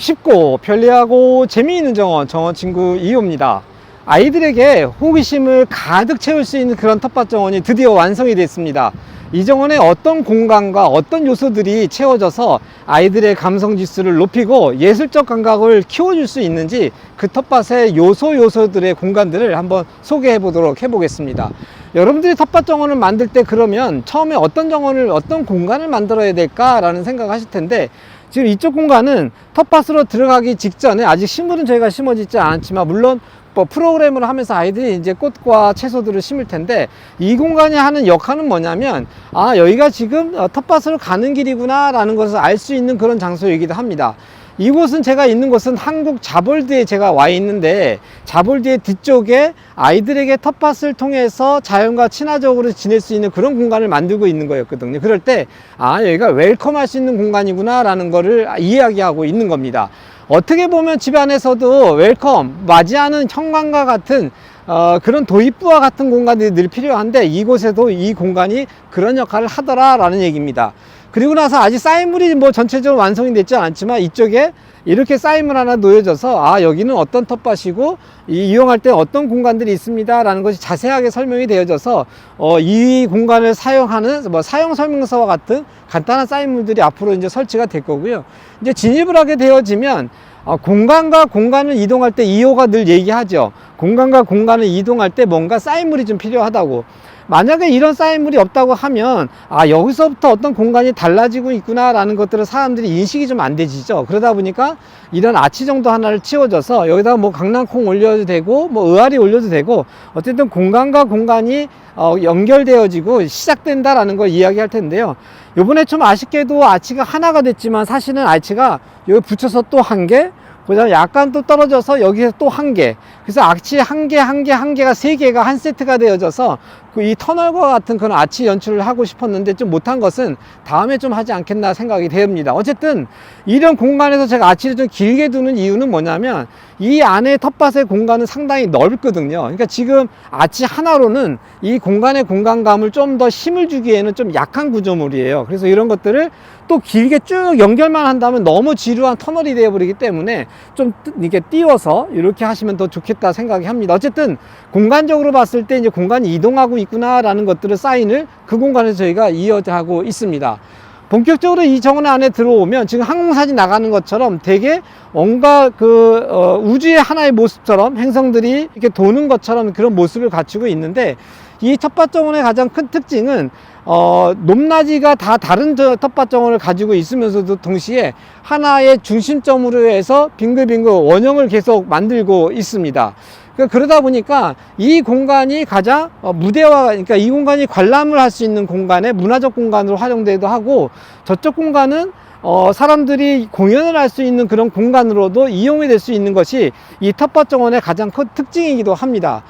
쉽고 편리하고 재미있는 정원, 정원 친구 이호입니다. 아이들에게 호기심을 가득 채울 수 있는 그런 텃밭 정원이 드디어 완성이 됐습니다. 이 정원에 어떤 공간과 어떤 요소들이 채워져서 아이들의 감성 지수를 높이고 예술적 감각을 키워줄 수 있는지 그 텃밭의 요소 요소들의 공간들을 한번 소개해 보도록 해보겠습니다. 여러분들이 텃밭 정원을 만들 때 그러면 처음에 어떤 정원을 어떤 공간을 만들어야 될까라는 생각하실 텐데 지금 이쪽 공간은 텃밭으로 들어가기 직전에 아직 식물은 저희가 심어지지 않았지만 물론 뭐 프로그램을 하면서 아이들이 이제 꽃과 채소들을 심을 텐데 이 공간이 하는 역할은 뭐냐면 아 여기가 지금 어, 텃밭으로 가는 길이구나 라는 것을 알 수 있는 그런 장소이기도 합니다 이곳은 제가 있는 곳은 한국 자볼드에 제가 와 있는데 자볼드의 뒤쪽에 아이들에게 텃밭을 통해서 자연과 친화적으로 지낼 수 있는 그런 공간을 만들고 있는 거였거든요. 그럴 때 아 여기가 웰컴 할 수 있는 공간이구나 라는 거를 이야기하고 있는 겁니다. 어떻게 보면 집 안에서도 웰컴 맞이하는 현관과 같은 어, 그런 도입부와 같은 공간들이 늘 필요한데 이곳에도 이 공간이 그런 역할을 하더라라는 얘기입니다. 그리고 나서 아직 사인물이 뭐 전체적으로 완성이 됐지 않지만 이쪽에 이렇게 사인물 하나 놓여져서 아 여기는 어떤 텃밭이고 이, 이용할 때 어떤 공간들이 있습니다라는 것이 자세하게 설명이 되어져서 어, 이 공간을 사용하는 뭐 사용 설명서와 같은 간단한 사인물들이 앞으로 이제 설치가 될 거고요. 이제 진입을 하게 되어지면 어, 공간과 공간을 이동할 때 2호가 늘 얘기하죠. 공간과 공간을 이동할 때 뭔가 사인물이 좀 필요하다고. 만약에 이런 사인물이 없다고 하면 아 여기서부터 어떤 공간이 달라지고 있구나라는 것들을 사람들이 인식이 좀 안 되지죠. 그러다 보니까 이런 아치 정도 하나를 치워줘서 여기다가 뭐 강낭콩 올려도 되고 뭐 의아리 올려도 되고 어쨌든 공간과 공간이 어, 연결되어지고 시작된다라는 걸 이야기할 텐데요. 요번에 좀 아쉽게도 아치가 하나가 됐지만 사실은 아치가 여기 붙여서 또 한 개, 그다음 약간 또 떨어져서 여기서 또 한 개. 그래서 아치 한 개, 한 개, 한 개가 세 개가 한 세트가 되어져서 그 이 터널과 같은 그런 아치 연출을 하고 싶었는데 좀 못한 것은 다음에 좀 하지 않겠나 생각이 됩니다. 어쨌든 이런 공간에서 제가 아치를 좀 길게 두는 이유는 뭐냐면 이 안에 텃밭의 공간은 상당히 넓거든요. 그러니까 지금 아치 하나로는 이 공간의 공간감을 좀 더 힘을 주기에는 좀 약한 구조물이에요. 그래서 이런 것들을 또 길게 쭉 연결만 한다면 너무 지루한 터널이 되어버리기 때문에 좀 이렇게 띄워서 이렇게 하시면 더 좋겠다 생각이 합니다. 어쨌든 공간적으로 봤을 때 이제 공간이 이동하고 있구나라는 것들을 사인을 그 공간에서 저희가 이어하고 있습니다. 본격적으로 이 정원 안에 들어오면 지금 항공사진 나가는 것처럼 되게 뭔가 그 어, 우주의 하나의 모습처럼 행성들이 이렇게 도는 것처럼 그런 모습을 갖추고 있는데 이 텃밭 정원의 가장 큰 특징은 어, 높낮이가 다 다른 저 텃밭 정원을 가지고 있으면서도 동시에 하나의 중심점으로 해서 빙글빙글 원형을 계속 만들고 있습니다. 그- 그러다 보니까 이 공간이 가장 어, 무대와 그러니까 이 공간이 관람을 할 수 있는 공간에 문화적 공간으로 활용되기도 하고 저쪽 공간은 어, 사람들이 공연을 할 수 있는 그런 공간으로도 이용이 될 수 있는 것이 이 텃밭 정원의 가장 큰 특징이기도 합니다.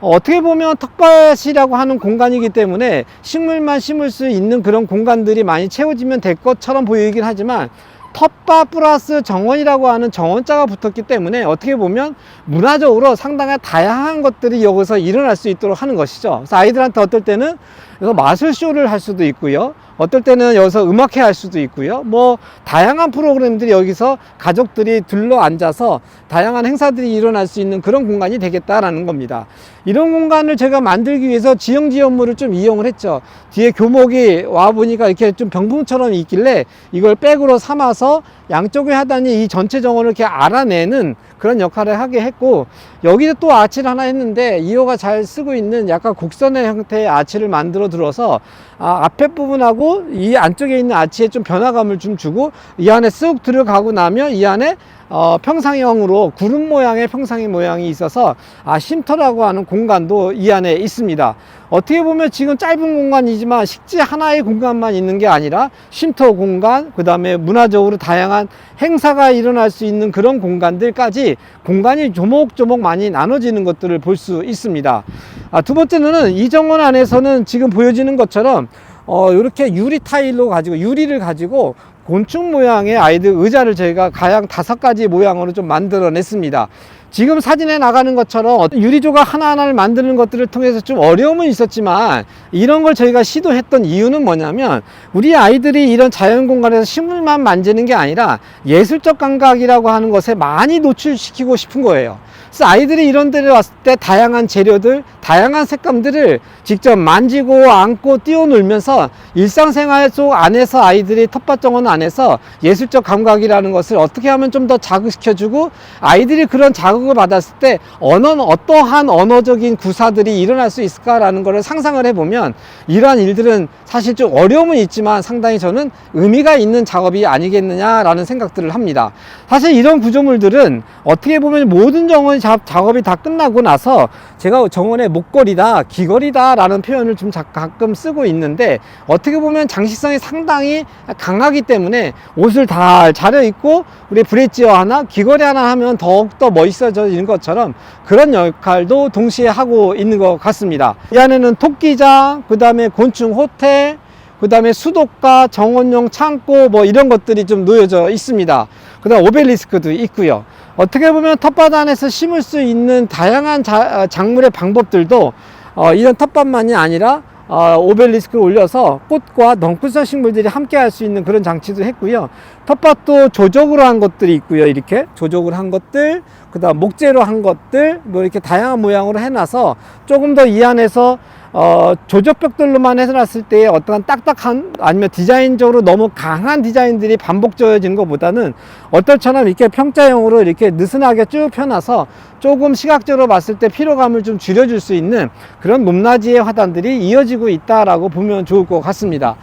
어, 어떻게 보면 텃밭이라고 하는 공간이기 때문에 식물만 심을 수 있는 그런 공간들이 많이 채워지면 될 것처럼 보이긴 하지만 텃밭 플러스 정원이라고 하는 정원자가 붙었기 때문에 어떻게 보면 문화적으로 상당히 다양한 것들이 여기서 일어날 수 있도록 하는 것이죠. 그래서 아이들한테 어떨 때는 마술쇼를 할 수도 있고요. 어떨 때는 여기서 음악회 할 수도 있고요. 뭐 다양한 프로그램들이 여기서 가족들이 둘러 앉아서 다양한 행사들이 일어날 수 있는 그런 공간이 되겠다라는 겁니다. 이런 공간을 제가 만들기 위해서 지형지연물을 좀 이용을 했죠. 뒤에 교목이 와 보니까 이렇게 좀 병풍처럼 있길래 이걸 백으로 삼아서 양쪽에 하다니 이 전체 정원을 이렇게 알아내는 그런 역할을 하게 했고 여기도 또 아치를 하나 했는데 이호가 잘 쓰고 있는 약간 곡선의 형태의 아치를 만들어 들어서 아, 앞에 부분하고 이 안쪽에 있는 아치에 좀 변화감을 좀 주고 이 안에 쓱 들어가고 나면 이 안에 어, 평상형으로 구름 모양의 평상의 모양이 있어서 아, 쉼터라고 하는 공간도 이 안에 있습니다. 어떻게 보면 지금 짧은 공간이지만 식지 하나의 공간만 있는 게 아니라 쉼터 공간, 그 다음에 문화적으로 다양한 행사가 일어날 수 있는 그런 공간들까지 공간이 조목조목 많이 나눠지는 것들을 볼 수 있습니다. 아, 두 번째는 이 정원 안에서는 지금 보여지는 것처럼 어, 이렇게 유리 타일로 가지고 유리를 가지고 곤충 모양의 아이들 의자를 저희가 가양 다섯 가지 모양으로 좀 만들어 냈습니다. 지금 사진에 나가는 것처럼 어떤 유리 조각 하나하나를 만드는 것들을 통해서 좀 어려움은 있었지만 이런 걸 저희가 시도했던 이유는 뭐냐면 우리 아이들이 이런 자연 공간에서 식물만 만지는 게 아니라 예술적 감각이라고 하는 것에 많이 노출시키고 싶은 거예요. 그래서 아이들이 이런 데를 왔을 때 다양한 재료들, 다양한 색감들을 직접 만지고 안고 뛰어놀면서 일상생활 속 안에서 아이들이 텃밭 정원 안에서 예술적 감각이라는 것을 어떻게 하면 좀 더 자극시켜주고 아이들이 그런 자극을 받았을 때 언어 어떠한 언어적인 구사들이 일어날 수 있을까라는 것을 상상을 해보면 이러한 일들은 사실 좀 어려움은 있지만 상당히 저는 의미가 있는 작업이 아니겠느냐라는 생각들을 합니다. 사실 이런 구조물들은 어떻게 보면 모든 정원 작- 작업이 다 끝나고 나서 제가 정원의 목걸이다, 귀걸이다라는 표현을 좀 자- 가끔 쓰고 있는데 어떻게 보면 장식성이 상당히 강하기 때문에 옷을 다 차려 입고 우리 브레지어 하나, 귀걸이 하나 하면 더욱더 멋있어지는 것처럼 그런 역할도 동시에 하고 있는 것 같습니다. 이 안에는 토끼장, 그 다음에 곤충 호텔, 그 다음에 수도가, 정원용 창고 뭐 이런 것들이 좀 놓여져 있습니다. 그 다음 오벨리스크도 있고요. 어떻게 보면 텃밭 안에서 심을 수 있는 다양한 자- 어, 작물의 방법들도 어, 이런 텃밭만이 아니라 어, 오벨리스크를 올려서 꽃과 넝쿨성 식물들이 함께 할 수 있는 그런 장치도 했고요. 텃밭도 조적으로 한 것들이 있고요. 이렇게 조적으로 한 것들, 그 다음 목재로 한 것들, 뭐 이렇게 다양한 모양으로 해놔서 조금 더 이 안에서 어, 조적벽들로만 해놨을 때 어떠한 딱딱한 아니면 디자인적으로 너무 강한 디자인들이 반복되어지는 것보다는 어떨처럼 이렇게 평자형으로 이렇게 느슨하게 쭉 펴놔서 조금 시각적으로 봤을 때 피로감을 좀 줄여줄 수 있는 그런 높낮이의 화단들이 이어지고 있다라고 보면 좋을 것 같습니다.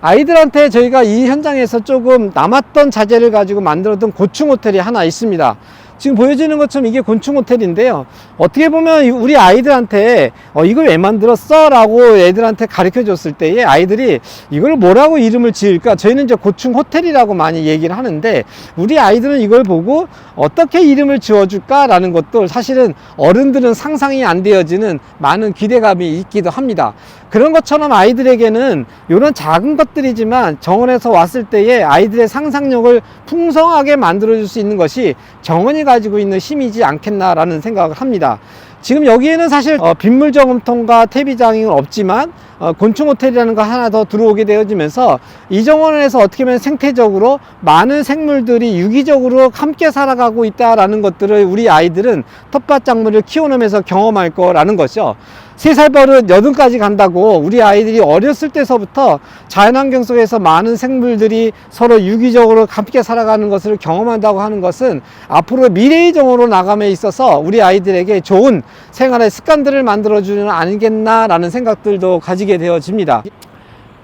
아이들한테 저희가 이 현장에서 조금 남았던 자재를 가지고 만들었던 고층 호텔이 하나 있습니다. 지금 보여지는 것처럼 이게 곤충 호텔인데요. 어떻게 보면 이- 우리 아이들한테 어, 이걸 왜 만들었어? 라고 애들한테 가르쳐 줬을 때에 아이들이 이걸 뭐라고 이름을 지을까? 저희는 이제 고충 호텔이라고 많이 얘기를 하는데 우리 아이들은 이걸 보고 어떻게 이름을 지어줄까? 라는 것도 사실은 어른들은 상상이 안 되어지는 많은 기대감이 있기도 합니다. 그런 것처럼 아이들에게는 이런 작은 것들이지만 정원에서 왔을 때에 아이들의 상상력을 풍성하게 만들어줄 수 있는 것이 정원이 가지고 있는 힘이지 않겠나라는 생각을 합니다. 지금 여기에는 사실 어, 빗물 저금통과 퇴비장은 없지만 어, 곤충 호텔이라는 거 하나 더 들어오게 되어지면서 이 정원에서 어떻게 보면 생태적으로 많은 생물들이 유기적으로 함께 살아가고 있다라는 것들을 우리 아이들은 텃밭 작물을 키워놓으면서 경험할 거라는 것이죠. 세 살 버릇 여든까지 간다고 우리 아이들이 어렸을 때서부터 자연환경 속에서 많은 생물들이 서로 유기적으로 함께 살아가는 것을 경험한다고 하는 것은 앞으로 미래의 정으로 나감에 있어서 우리 아이들에게 좋은 생활의 습관들을 만들어주는 아니겠나라는 생각들도 가지게 되어집니다.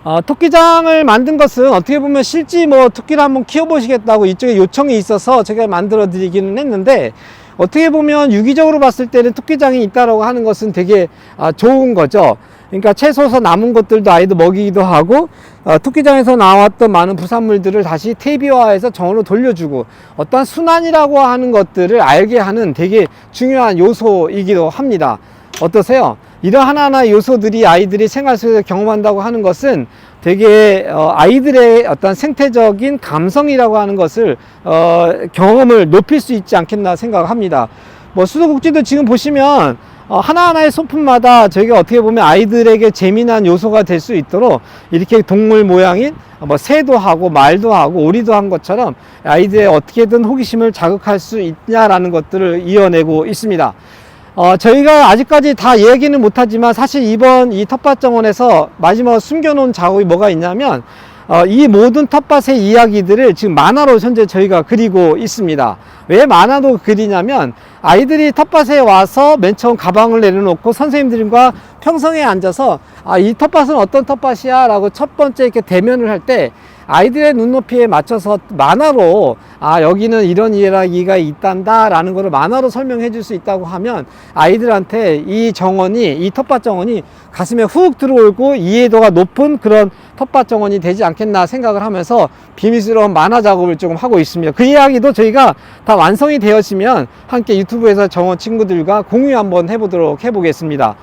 어, 토끼장을 만든 것은 어떻게 보면 실제 뭐 토끼를 한번 키워보시겠다고 이쪽에 요청이 있어서 제가 만들어 드리기는 했는데 어떻게 보면 유기적으로 봤을 때는 토끼장이 있다라고 하는 것은 되게 아, 좋은 거죠. 그러니까 채소에서 남은 것들도 아이도 먹이기도 하고 어, 토끼장에서 나왔던 많은 부산물들을 다시 퇴비화해서 정으로 돌려주고 어떤 순환이라고 하는 것들을 알게 하는 되게 중요한 요소이기도 합니다. 어떠세요? 이런 하나하나 요소들이 아이들이 생활 속에서 경험한다고 하는 것은 되게 어, 아이들의 어떤 생태적인 감성이라고 하는 것을 어, 경험을 높일 수 있지 않겠나 생각합니다. 뭐 수도국지도 지금 보시면 어, 하나하나의 소품마다 저희가 어떻게 보면 아이들에게 재미난 요소가 될 수 있도록 이렇게 동물 모양인 뭐 새도 하고 말도 하고 오리도 한 것처럼 아이들의 어떻게든 호기심을 자극할 수 있냐라는 것들을 이어내고 있습니다. 어, 저희가 아직까지 다 얘기는 못하지만 사실 이번 이 텃밭 정원에서 마지막으로 숨겨놓은 작업이 뭐가 있냐면 어, 이 모든 텃밭의 이야기들을 지금 만화로 현재 저희가 그리고 있습니다. 왜 만화로 그리냐면 아이들이 텃밭에 와서 맨 처음 가방을 내려놓고 선생님들과 평성에 앉아서 아, 이 텃밭은 어떤 텃밭이야? 라고 첫 번째 이렇게 대면을 할 때 아이들의 눈높이에 맞춰서 만화로 아 여기는 이런 이야기가 있단다 라는 것을 만화로 설명해 줄 수 있다고 하면 아이들한테 이 정원이 이 텃밭 정원이 가슴에 훅 들어오고 이해도가 높은 그런 텃밭 정원이 되지 않겠나 생각을 하면서 비밀스러운 만화 작업을 조금 하고 있습니다 그 이야기도 저희가 다 완성이 되었으면 함께 유튜브에서 정원 친구들과 공유 한번 해보도록 해보겠습니다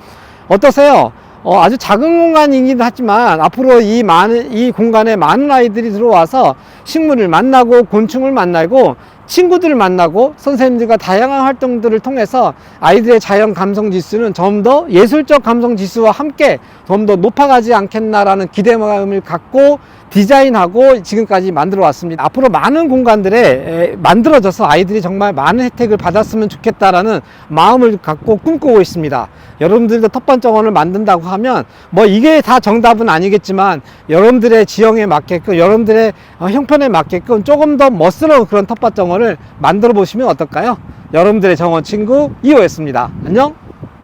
어떠세요? 어, 아주 작은 공간이긴 하지만 앞으로 이 많은 이 공간에 많은 아이들이 들어와서 식물을 만나고 곤충을 만나고 친구들을 만나고 선생님들과 다양한 활동들을 통해서 아이들의 자연 감성 지수는 좀 더 예술적 감성 지수와 함께 좀 더 높아가지 않겠나라는 기대감을 갖고 디자인하고 지금까지 만들어 왔습니다. 앞으로 많은 공간들에 에, 만들어져서 아이들이 정말 많은 혜택을 받았으면 좋겠다라는 마음을 갖고 꿈꾸고 있습니다. 여러분들도 텃밭 정원을 만든다고 하면 뭐 이게 다 정답은 아니겠지만 여러분들의 지형에 맞게끔 여러분들의 어, 형편에 맞게끔 조금 더 멋스러운 그런 텃밭 정원을 만들어 보시면 어떨까요? 여러분들의 정원 친구 이호였습니다. 안녕.